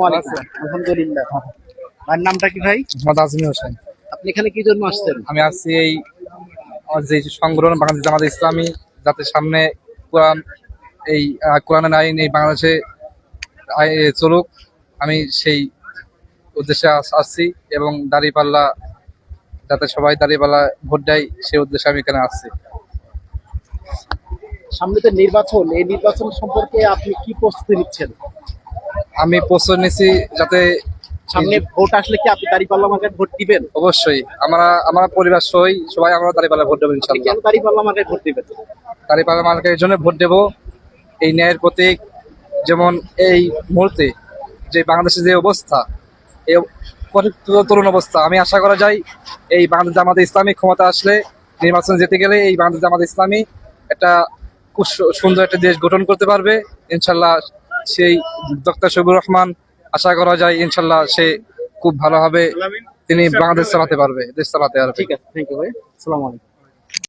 ওয়ালাইকুম। আলহামদুলিল্লাহ। ভাইয়ের নামটা কি ভাই? মোহাম্মদ আজমি হোসেন। আপনি এখানে কি জন্য আসছেন? আমি আসছি এই যে সংগঠন বাংলাদেশ জামাত ইসলামী যাতে সামনে কোরআন এই কোরআনের আইন এই বাংলাদেশে চলুক। আমি সেই উদ্দেশ্যে আসছি এবং দাঁড়িপাল্লা যাতে সবাই দাঁড়িপাল্লা ভোট দেয় সেই উদ্দেশ্যে আমি এখানে আসছি। সামনে তো নির্বাচন। এই নির্বাচন সম্পর্কে আপনি কি প্রস্তুতি নিচ্ছেন? আমি প্রস্তুত নিচ্ছি যাতে সামনে ভোট আসলে কি আপনি দাঁড়িপাল্লা মার্কেট ভোট দিবেন? অবশ্যই। আমরা আমার পরিবার সই সবাই আমরা দাঁড়িপাল্লা ভোট দেবো ইনশাল্লাহ কেন দাঁড়িপাল্লা মার্কেট ভোট দিবেন? দাঁড়িপাল্লা মার্কেটের জন্য ভোট দেব। এই ন্যায়ের প্রতীক যেমন এই মুহূর্তে যে বাংলাদেশের যে অবস্থা এই তরুণ অবস্থা আমি আশা করা যায় এই বাংলাদেশ জামাত ইসলামী ক্ষমতা আসলে নির্বাচন যেতে গেলে এই বাংলাদেশ জামাত ইসলামী একটা খুব সুন্দর একটা দেশ গঠন করতে পারবে। ইনশাল্লাহ সেই ডক্টর শফিউর রহমান আশা করা যায় ইনশাল্লাহ সে খুব ভালোভাবে তিনি বাংলাদেশ চালাতে পারবে দেশ চালাতে পারবে। ঠিক আছে থ্যাংক ইউ ভাই। আসসালামু আলাইকুম।